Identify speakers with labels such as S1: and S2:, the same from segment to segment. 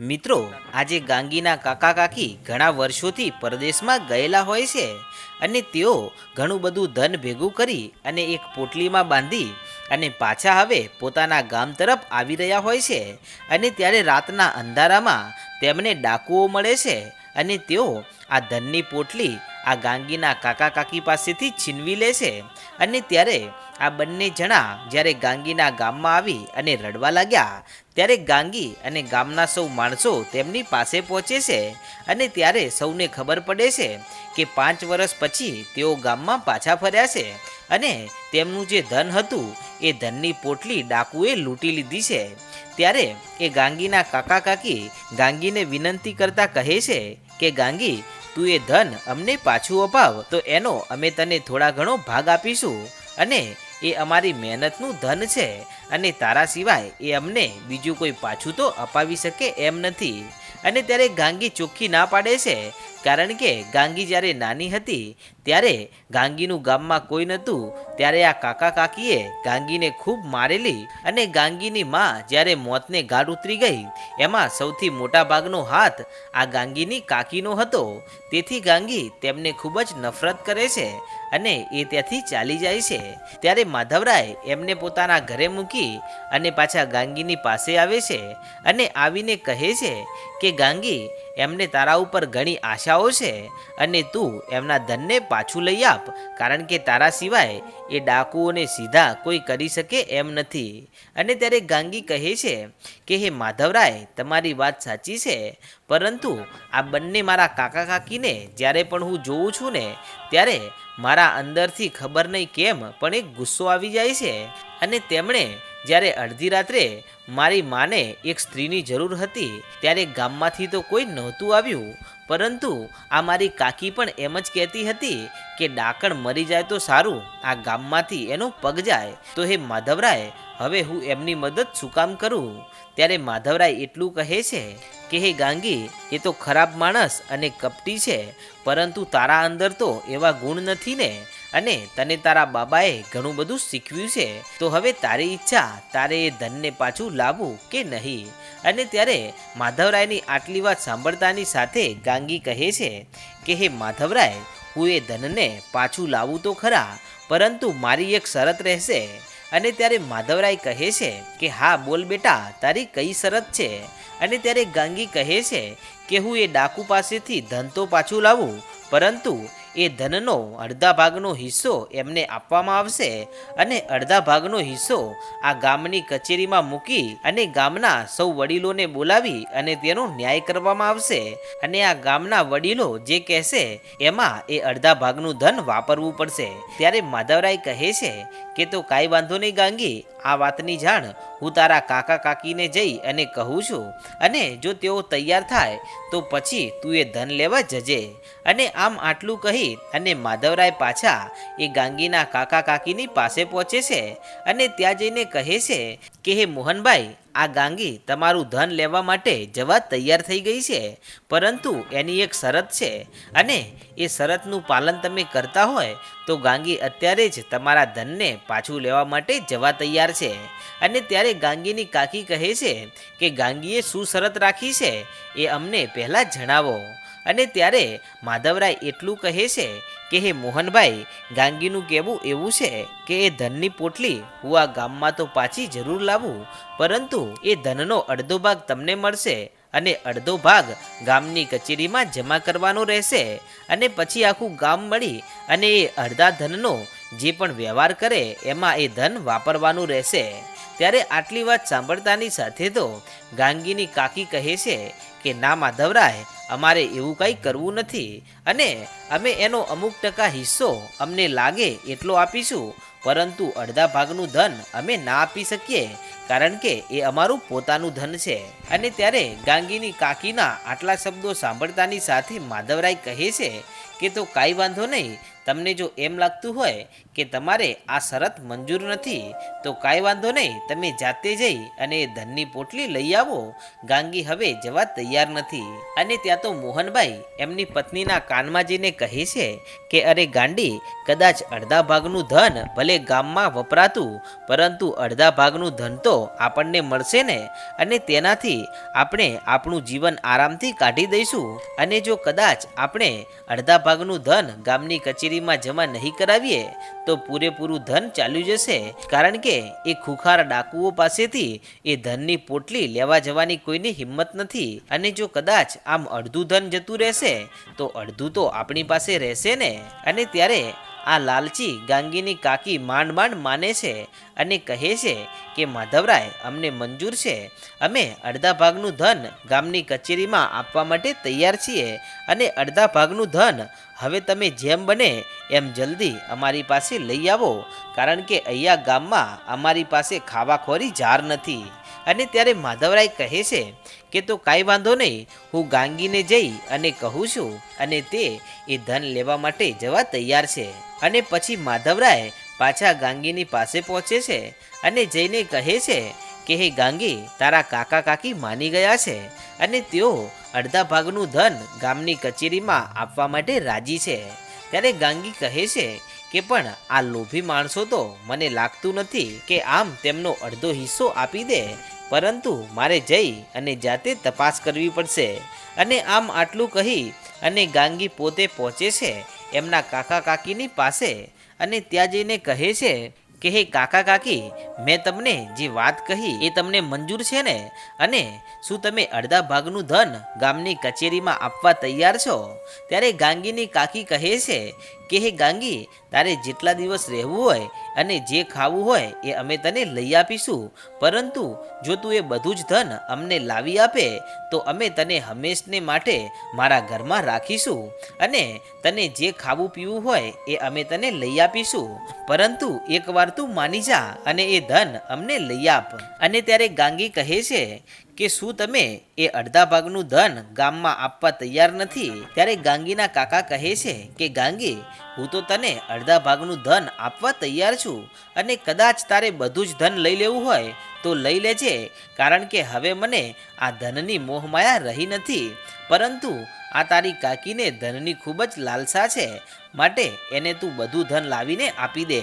S1: મિત્રો, આજે ગાંગીના કાકા કાકી ઘણા વર્ષોથી પરદેશમાં ગયેલા હોય છે અને તેઓ ઘણું બધું ધન ભેગું કરી અને એક પોટલીમાં બાંધી અને પાછા હવે પોતાના ગામ તરફ આવી રહ્યા હોય છે અને ત્યારે રાતના અંધારામાં તેમને ડાકુઓ મળે છે અને તેઓ આ ધનની પોટલી આ ગાંગીના કાકા કાકી પાસેથી છીનવી લે છે અને ત્યારે આ બંને જણા જ્યારે ગાંગીના ગામમાં આવી અને રડવા લાગ્યા, ત્યારે ગાંગી અને ગામના સૌ માણસો તેમની પાસે પહોંચે છે અને ત્યારે સૌને ખબર પડે છે કે પાંચ વર્ષ પછી તેઓ ગામમાં પાછા ફર્યા છે અને તેમનું જે ધન હતું એ ધનની પોટલી ડાકુએ લૂંટી લીધી છે. ત્યારે એ ગાંગીના કાકા કાકી ગાંગીને વિનંતી કરતા કહે છે કે, ગાંગી, તું એ ધન અમને પાછું અપાવ, તો એનો અમે તને થોડા ઘણો ભાગ આપીશું. અને એ અમારી મહેનતનું ધન છે અને તારા સિવાય એ અમને બીજું કોઈ પાછું તો અપાવી શકે એમ નથી. અને ત્યારે ગાંગી ચોખ્ખી ના પાડે છે, કારણ કે ગાંગી જ્યારે નાની હતી, ત્યારે ગાંગીનું ગામમાં કોઈ નહોતું, ત્યારે આ કાકા કાકીએ ગાંગીને ખૂબ મારેલી અને ગાંગીની માં જ્યારે મોતને ગાઢ ઉતરી ગઈ, એમાં સૌથી મોટા ભાગનો હાથ આ ગાંગીની કાકીનો હતો. તેથી ગાંગી તેમને ખૂબ જ નફરત કરે છે અને એ ત્યાંથી ચાલી જાય છે. ત્યારે માધવરાય એમને પોતાના ઘરે મૂકી અને પાછા ગાંગીની પાસે આવે છે અને આવીને કહે છે કે, ગાંગી એમને તારા ઉપર ઘણી આશાઓ છે અને તું એમના ધનને પાછું લઈ આપ, કારણ કે તારા સિવાય એ ડાકુઓને સીધા કોઈ કરી શકે એમ નથી. અને ત્યારે ગાંગી કહે છે કે, હે માધવરાય, તમારી વાત સાચી છે, પરંતુ આ બંને મારા કાકા કાકીને જ્યારે પણ હું જોઉં છું ને, ત્યારે મારા અંદરથી ખબર નહીં કેમ, પણ એક ગુસ્સો આવી જાય છે. અને તેમણે જ્યારે અડધી રાત્રે મારી માને એક સ્ત્રીની જરૂર હતી, ત્યારે ગામમાંથી તો કોઈ નહોતું આવ્યું, પરંતુ આ મારી કાકી પણ એમ જ કહેતી હતી કે ડાકણ મરી જાય તો સારું, આ ગામમાંથી એનો પગ જાય, તો હે માધવરાય, હવે હું એમની મદદ શું કામ કરું? ત્યારે માધવરાય એટલું કહે છે કે, હે ગાંગી, એ તો ખરાબ માણસ અને કપટી છે, પરંતુ તારા અંદર તો એવા ગુણ નથી ને અને તને તારા બાબાએ ઘણું બધું શીખવ્યું છે. તો હવે તારી ઈચ્છા તારે એ ધનને પાછું લાવવું કે નહીં? અને ત્યારે માધવરાયની આટલી વાત સાંભળતાની સાથે ગાંગી કહે છે કે, હે માધવરાય, હું એ ધનને પાછું લાવું તો ખરા, પરંતુ મારી એક શરત રહેશે. અને ત્યારે માધવરાય કહે છે કે, હા, બોલ બેટા, તારી કઈ શરત છે? અને ત્યારે ગાંગી કહે છે કે, હું એ ડાકુ પાસેથી ધન તો પાછું લાવું, પરંતુ એ ધનનો અડધા ભાગનો હિસ્સો એમને આપવામાં આવશે અને અડધા ભાગનો હિસ્સો આ ગામની કચેરીમાં મૂકી અને ગામના સૌ વડીલોને બોલાવી અને તેનો ન્યાય કરવામાં આવશે. અને આ ગામના વડીલો જે કહેશે, એમાં એ અડધા ભાગનું ધન વાપરવું પડશે. ત્યારે માધવરાય કહે છે કે, તો કાંઈ વાંધો નહીં ગાંગી, આ વાતની જાણ હું તારા કાકા કાકીને જઈ અને કહું છું, અને જો તેઓ તૈયાર થાય, તો પછી તું એ ધન લેવા જજે. અને આમ આટલું કહી, અને માધવરાય પાછા એ ગાંગીના કાકા કાકીની પાસે પહોંચે છે, અને ત્યાં જઈને કહે છે કે, હે મોહનભાઈ આ ગાંગી તમારું ધન લેવા માટે જવા તૈયાર થઈ ગઈ છે, પરંતુ એની એક શરત છે. અને એ શરતનું પાલન તમે કરતા હોય તો ગાંગી અત્યારે જ તમારા ધનને પાછું લેવા માટે જવા તૈયાર છે. અને ત્યારે ગાંગીની કાકી કહે છે કે ગાંગીએ શું શરત રાખી છે એ અમને પહેલાં જણાવો. અને ત્યારે માધવરાય એટલું કહે છે કે, હે મોહનભાઈ, ગાંગીનું કહેવું એવું છે કે, એ ધનની પોટલી હું આ ગામમાં તો પાછી જરૂર લાવું, પરંતુ એ ધનનો અડધો ભાગ તમને મળશે અને અડધો ભાગ ગામની કચેરીમાં જમા કરવાનો રહેશે. અને પછી આખું ગામ મળી અને એ અડધા ધનનો જે પણ વ્યવહાર કરે એમાં એ ધન વાપરવાનું રહેશે. ત્યારે આટલી વાત સાંભળતાની સાથે તો ગાંગીની કાકી કહે છે કે, ના માધવરાય અમારે એવું કંઈ કરવું નથી અને અમે એનો અમુક ટકા હિસ્સો અમને લાગે એટલો આપીશું. પરંતુ અડધા ભાગનું ધન અમે ના આપી શકીએ, કારણ કે એ અમારું પોતાનું ધન છે. અને ત્યારે ગાંગીની કાકીના આટલા શબ્દો સાંભળતાની સાથે માધવરાય કહે છે કે તો કાંઈ વાંધો નહીં તમને જો એમ લાગતું હોય કે તમારે આ શરત મંજૂર નથી, તો કાંઈ વાંધો નહીં. તમે જાતે જઈ અને ધનની પોટલી લઈ આવો. ગાંગી હવે જવા તૈયાર નથી. અને ત્યાં તો મોહનભાઈ એમની પત્નીના કાનમાં જઈને કહે છે કે, અરે ગાંડી, કદાચ અડધા ભાગનું ધન ભલે ગામમાં વપરાતું, પરંતુ અડધા ભાગનું ધન તો આપણને મળશે ને? અને તેનાથી આપણે આપણું જીવન આરામથી કાઢી દઈશું. અને જો કદાચ આપણે અડધા ભાગનું ધન ગામની કચેરીમાં જમા નહીં કરાવીએ તો પૂરેપૂરું ધન ચાલ્યું જશે. કારણ કે એ ખુખાર ડાકુઓ પાસેથી એ ધનની પોટલી લેવા જવાની કોઈની હિંમત નથી. અને જો કદાચ આમ અડધું ધન જતું રહેશે, તો અડધું તો આપણી પાસે રહેશે ને? અને ત્યારે આ લાલચી ગાંગીની કાકી માંડ માંડ માને છે અને કહે છે કે, માધવરાય, અમને મંજૂર છે. અમે અડધા ભાગનું ધન ગામની કચેરીમાં આપવા માટે તૈયાર છીએ અને અડધા ભાગનું ધન હવે તમે જેમ બને એમ જલ્દી અમારી પાસે લઈ આવો, કારણ કે અહીંયા ગામમાં અમારી પાસે ખાવાખોરી જાર નથી. અને ત્યારે માધવરાય કહે છે કે, તો કાંઈ વાંધો નહીં, હું ગાંગીને જઈ અને કહું છું અને તે એ ધન લેવા માટે જવા તૈયાર છે. અને પછી માધવરાય પાછા ગાંગીની પાસે પહોંચે છે અને જઈને કહે છે કે, હે ગાંગી, તારા કાકા કાકી માની ગયા છે અને તેઓ અડધા ભાગનું ધન ગામની કચેરીમાં આપવા માટે રાજી છે. ત્યારે ગાંગી કહે છે કે, પણ આ લોભી માણસો તો મને લાગતું નથી કે આમ તેમનો અડધો હિસ્સો આપી દે, પરંતુ મારે જઈ અને જાતે તપાસ કરવી પડશે. અને આમ આટલું કહી અને ગાંગી પોતે પહોંચે છે એમના કાકા કાકીની પાસે અને ત્યાં જઈને કહે છે કે, હે કાકા કાકી, મેં તમને જે વાત કહી એ તમને મંજૂર છે ને? અને શું તમે અડધા ભાગનું ધન ગામની કચેરીમાં આપવા તૈયાર છો? ત્યારે ગાંગીની કાકી કહે છે કે, હે ગાંગી, તારે જેટલા દિવસ રહેવું હોય અને જે ખાવું હોય એ અમે તને લઈ આપીશું. પરંતુ જો તું એ બધું જ ધન અમને લાવી આપે, તો અમે તને હંમેશને માટે મારા ઘરમાં રાખીશું અને તને જે ખાવું પીવું હોય એ અમે તને લઈ આપીશું. પરંતુ એકવાર તું માની જા અને એ ધન અમને લઈ આપ. અને ત્યારે ગાંગી કહે છે કે, શું તમે એ અડધા ભાગનું ધન ગામમાં આપવા તૈયાર નથી? ત્યારે ગાંગીના કાકા કહે છે કે, ગાંગી, હું તો તને અડધા ભાગનું ધન આપવા તૈયાર છું અને કદાચ તારે બધું જ ધન લઈ લેવું હોય તો લઈ લેજે, કારણ કે હવે મને આ ધનની મોહમાયા રહી નથી. પરંતુ આ તારી કાકીને ધનની ખૂબ જ લાલસા છે, માટે એને તું બધું ધન લાવીને આપી દે.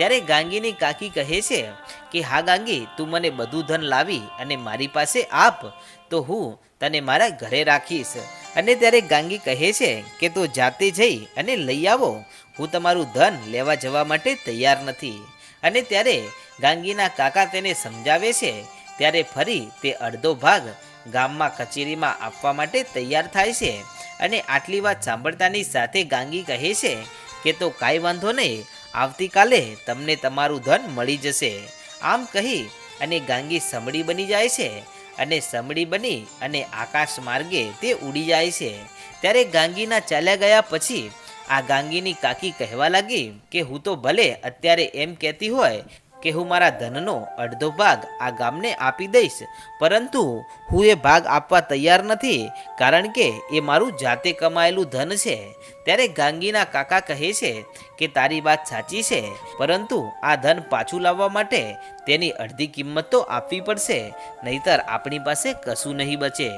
S1: ત્યારે ગાંગીની કાકી કહે છે કે, હા ગાંગી, તું મને બધું ધન લાવી અને મારી પાસે આપ, તો હું તને મારા ઘરે રાખીશ. અને ત્યારે ગાંગી કહે છે કે, તું જાતે જઈ અને લઈ આવો. હું તમારું ધન લેવા જવા માટે તૈયાર નથી. અને ત્યારે ગાંગીના કાકા તેને સમજાવે છે, ત્યારે ફરી તે અડધો ભાગ ગામમાં કચેરીમાં આપવા માટે તૈયાર થાય છે. અને આટલી વાત સાંભળતાની સાથે ગાંગી કહે છે કે, તો કાંઈ વાંધો નહીં આવતીકાલે તમને તમારું ધન મળી જશે. આમ કહી અને ગાંગી સમડી બની જાય છે અને સમડી બની અને આકાશ માર્ગે તે ઉડી જાય છે. ત્યારે ગાંગીના ચાલ્યા ગયા પછી આ ગાંગીની કાકી કહેવા લાગી કે હું તો ભલે અત્યારે એમ કહેતી હોય કે હું મારા ધનનો અડધો ભાગ આ ગામને આપી દઈશ. પરંતુ હું એ ભાગ આપવા તૈયાર નથી, કારણ કે એ મારું જાતે કમાયેલું ધન છે. ત્યારે ગાંગીના કાકા કહે છે કે, તારી વાત સાચી છે, પરંતુ આ ધન પાછું લાવવા માટે તેની અડધી કિંમત તો આપવી પડશે, નહીતર આપણી પાસે કશું નહીં બચે.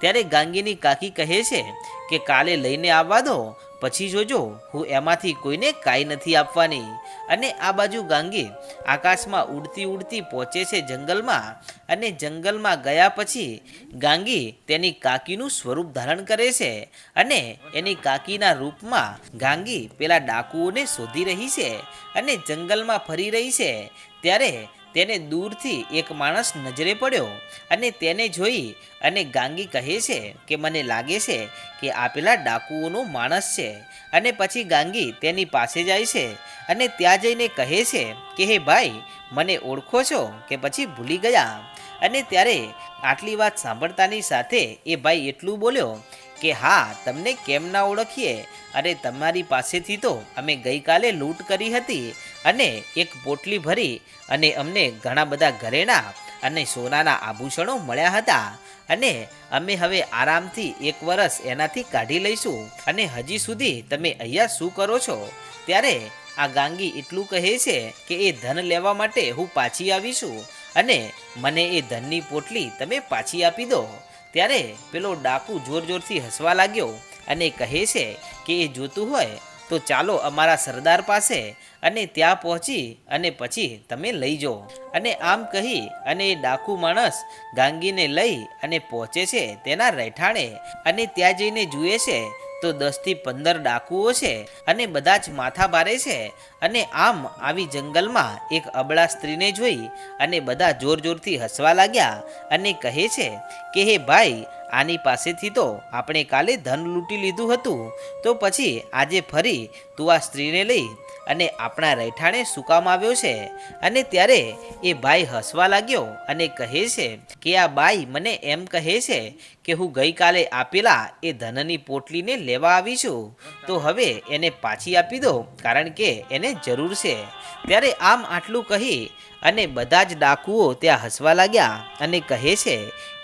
S1: ત્યારે ગાંગીની કાકી કહે છે કે, કાલે લઈને આવવા દો પછી જોજો, હું એમાંથી કોઈને કાંઈ નથી આપવાની. અને આ બાજુ ગાંગી આકાશમાં ઉડતી ઉડતી પહોંચે છે જંગલમાં. અને જંગલમાં ગયા પછી ગાંગી તેની કાકીનું સ્વરૂપ ધારણ કરે છે. અને એની કાકીના રૂપમાં ગાંગી પેલા ડાકુઓને શોધી રહી છે અને જંગલમાં ફરી રહી છે. ત્યારે તેને દૂરથી એક માણસ નજરે પડ્યો અને તેને જોઈ અને ગાંગી કહે છે કે મને લાગે છે કે આ પેલા ડાકુઓનો માણસ છે. અને પછી ગાંગી તેની પાસે જાય છે અને ત્યાં જઈને કહે છે કે, હે ભાઈ, મને ઓળખો છો કે પછી ભૂલી ગયા? અને ત્યારે આટલી વાત સાંભળતાની સાથે એ ભાઈ એટલું બોલ્યો કે, હા, તમને કેમ ના ઓળખીએ? અરે, તમારી પાસેથી તો અમે ગઈકાલે લૂંટ કરી હતી અને એક પોટલી ભરી અને અમને ઘણા બધા ઘરેણા અને સોનાના આભૂષણો મળ્યા હતા. અને અમે હવે આરામથી એક વર્ષ એનાથી કાઢી લઈશું. અને હજી સુધી તમે અહીંયા શું કરો છો? ત્યારે આ ગાંગી એટલું કહે છે કે એ ધન લેવા માટે હું પાછી આવીશું અને મને એ ધનની પોટલી તમે પાછી આપી દો. ત્યારે પેલો ડાકુ જોર જોરથી હસવા લાગ્યો અને કહે છે કે એ જોતું હોય તો ચાલો અમારા સરદાર પાસે અને ત્યાં પહોંચી અને પછી તમે લઈ જાઓ. અને આમ કહી અને એ ડાકુ માણસ ગાંગીને લઈ અને પહોંચે છે તેના રહેઠાણે. અને ત્યાં જઈને જુએ છે તો દસથી પંદર ડાકુઓ છે અને બધા જ માથા ભારે છે અને આમ આવી જંગલમાં એક અબળા સ્ત્રીને જોઈ અને બધા જોર જોરથી હસવા લાગ્યા અને કહે છે કે, હે ભાઈ, આની પાસેથી તો આપણે કાલે ધન લૂંટી લીધું હતું. તો પછી આજે ફરી તું આ સ્ત્રીને લઈ અને આપણા રહેઠાણે શું કામ આવ્યો છે. અને ત્યારે એ ભાઈ હસવા લાગ્યો અને કહે છે કે, આ બાઈ મને એમ કહે છે કે, હું ગઈકાલે આપેલા એ ધનની પોટલીને લેવા આવી છું. તો હવે એને પાછી આપી દો, કારણ કે એને જરૂર છે. ત્યારે આમ આટલું કહી અને બધા જ ડાકુઓ ત્યાં હસવા લાગ્યા અને કહે છે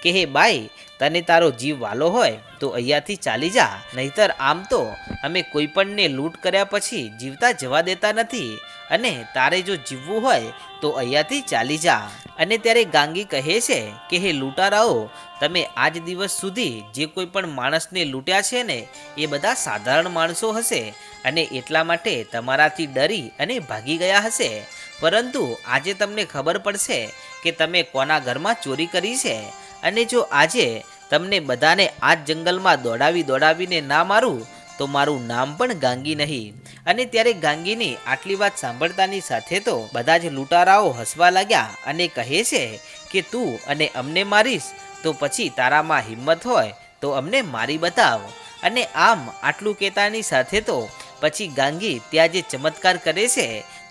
S1: કે, હે બાઈ, તને તારો જીવ વાલો હોય તો અહીંયાથી ચાલી જા, નહીતર આમ તો અમે કોઈ પણને લૂંટ કર્યા પછી જીવતા જવા દેતા નથી અને તારે જો જીવવું હોય તો અહીંયાથી ચાલી જા. અને ત્યારે ગાંગી કહે છે કે, હે લૂંટારાઓ, તમે આજ દિવસ સુધી જે કોઈ પણ માણસને લૂંટ્યા છે ને, એ બધા સાધારણ માણસો હશે અને એટલા માટે તમારાથી ડરી અને ભાગી ગયા હશે. પરંતુ આજે તમને ખબર પડશે કે તમે કોના ઘરમાં ચોરી કરી છે અને જો આજે તમને બધાને આ જ જંગલમાં દોડાવી દોડાવીને ના મારું, તો મારું નામ પણ ગાંગી નહીં. અને ત્યારે ગાંગીની આટલી વાત સાંભળતાની સાથે તો બધા જ લૂંટારાઓ હસવા લાગ્યા અને કહે છે કે, તું અને અમને મારીશ, તો પછી તારામાં હિંમત હોય, તો અમને મારી બતાવ. અને આમ આટલું કહેતાની સાથે તો પછી ગાંગી ત્યાં જે ચમત્કાર કરે છે